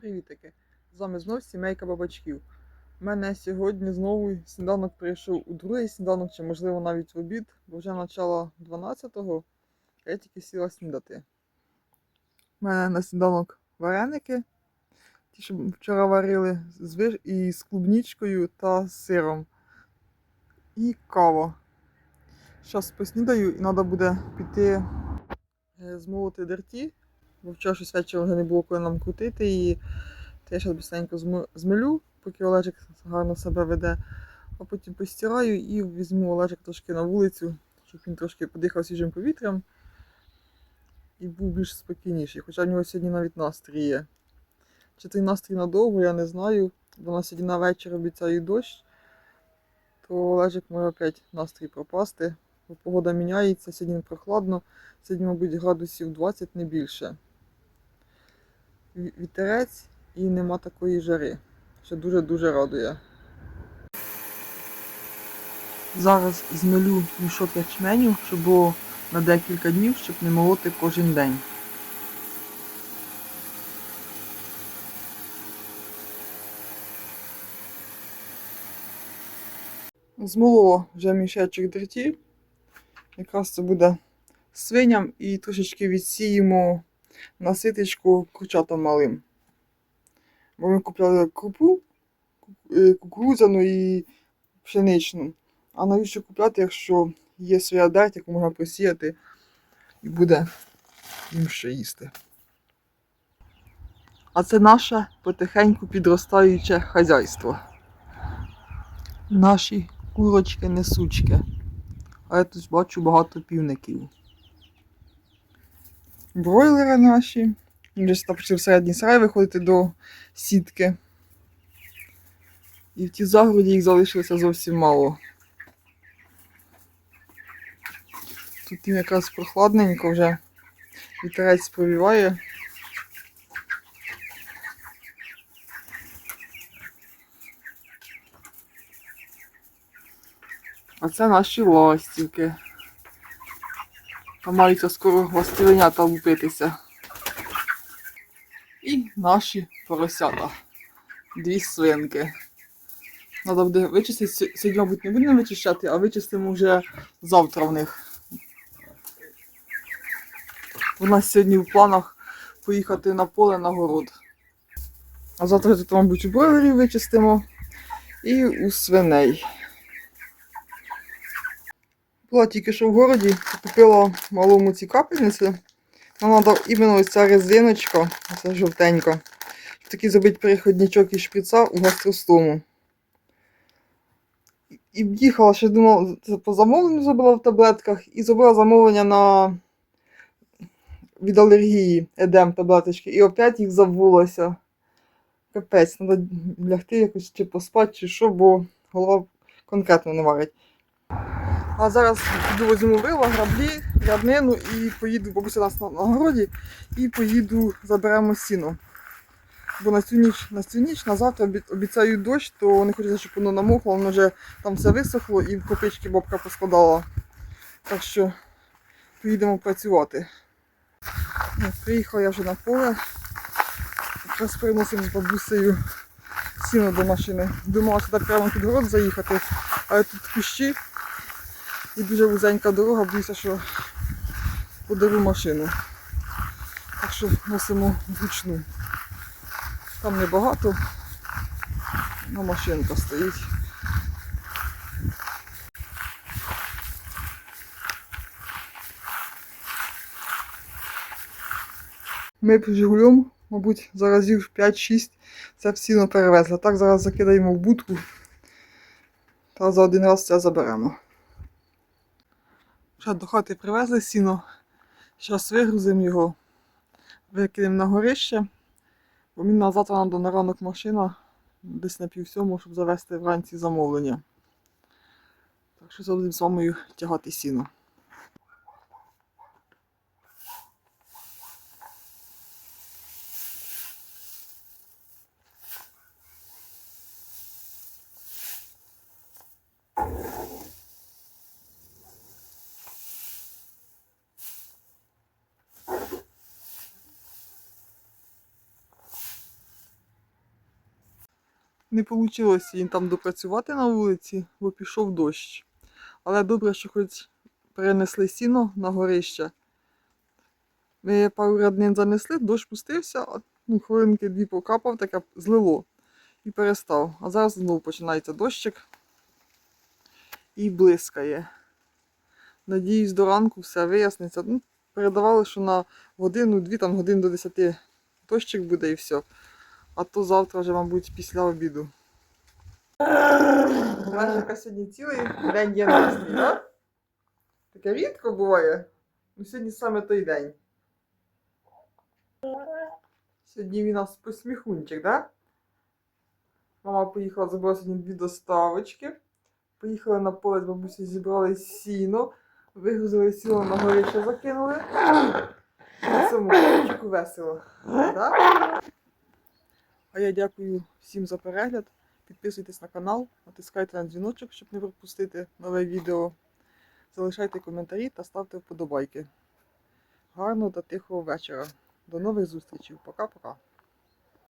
Привітики! З вами знов сімейка бабачків. У мене сьогодні знову сніданок прийшов у другий сніданок, чи можливо навіть в обід, бо вже начало 12-го, а я тільки сіла снідати. У мене на сніданок вареники, ті, що вчора варили і з клубнічкою та з сиром. І кава. Зараз поснідаю і треба буде піти е, змолоти дерті, бо вчора щось вечором вже не було коли нам крутити її. То я зараз быстренько зм- змелю, поки Олежик гарно себе веде, а потім постираю і візьму Олежик трошки на вулицю, щоб він трошки подихав свіжим повітрям і був більш спокійніший. Хоча в нього сьогодні навіть настрій є. Чи той настрій надовго, я не знаю. Бо на сьогодні на вечір обіцяю дощ, то Олежик може опять настрій пропасти. Бо погода міняється, сьогодні прохладно, сьогодні, мабуть, градусів 20 не більше. Ві- Вітерець і нема такої жари, що дуже-дуже радує. Зараз змелю мішок ячменю, щоб було на декілька днів, щоб не молоти кожен день. Змолола вже мішечок дрті. Якраз це буде свиням і трошечки відсіємо наситочку курчатам малим. Бо ми купляли крупу е, кукурудзяну і пшеничну. А навіщо купляти, якщо є своя дать, яку можна посіяти і буде їм що їсти. А це наше потихеньку підростаюче хазяйство. Наші курочки-несучки. А я тут бачу багато півників. Бройлери наші. Вже почав в середній сарай виходити до сітки. І в тій загороді їх залишилося зовсім мало. Тут їм якраз прохладненько вже вітерець повіває. А це наші ластівки. Там маються скоро ластівенята лупитися. І наші поросята. Дві свинки. Треба буде вичистити. Сьогодні, мабуть, не будемо вичищати, а вичистимо вже завтра в них. У нас сьогодні в планах поїхати на поле на город. А завтра тут, мабуть, у бройлерів вичистимо і у свиней. Була тільки що в городі, купила малому ці капельниці. Нам треба іменно ось ця резиночка, оця жовтенька. Щоб такий зробити переходничок із шприца у гастростому. І в'їхала, ще думала, по замовленню зробила в таблетках, і зробила замовлення на від алергії едем таблеточки. І опять їх забулося. Капець, треба лягти якось чи поспати, чи що, бо голова конкретно не варить. А зараз піду візьму вила, граблі, ряднину і поїду, бабуся нас на, городі, і поїду, заберемо сіно. Бо на цю ніч, на цю ніч, на завтра обі- обіцяють дощ, то не хочеться, щоб воно намокло, воно вже там все висохло і в копички бабка поскладала. Так що поїдемо працювати. Приїхала я вже на поле. Якраз переносимо з бабусею сіно до машини. Думала сюди прямо під город заїхати, але тут кущі і дуже вузенька дорога, боюся, що подару машину. Так що носимо вручну. Там небагато, на машинка стоїть. Ми б Жигулем, мабуть, за разів 5-6 це всіно перевезли. Так зараз закидаємо в будку та за один раз це заберемо. Вже до хати привезли сіно. Зараз вигрузимо його, викинемо на горище. Бо мені на завтра треба на ранок машина десь на пів сьому, щоб завести вранці замовлення. Так що будемо з вами тягати сіно. Не вийшло їм там допрацювати на вулиці, бо пішов дощ. Але добре, що хоч перенесли сіно на горище. Ми пару ряднин занесли, дощ пустився, а, ну, хвилинки дві покапав, таке злило і перестав. А зараз знову починається дощик і блискає. Надіюсь, до ранку все виясниться. Ну, передавали, що на годину-дві, там годин до 10 дощик буде і все. А то завтра вже, мабуть, після обіду. Бачика сьогодні цілий день є настрій, так? Таке рідко буває. Ну, сьогодні саме той день. Сьогодні він у нас посміхунчик, так? Мама поїхала, забрала сьогодні дві доставочки. Поїхали на поле з бабусі, зібрали сіно, вигрузили сіно на горище, закинули. Цьому копчику весело. Так? А я дякую всім за перегляд. Підписуйтесь на канал, натискайте на дзвіночок, щоб не пропустити нове відео. Залишайте коментарі та ставте вподобайки. Гарного та тихого вечора. До нових зустрічей. Пока-пока.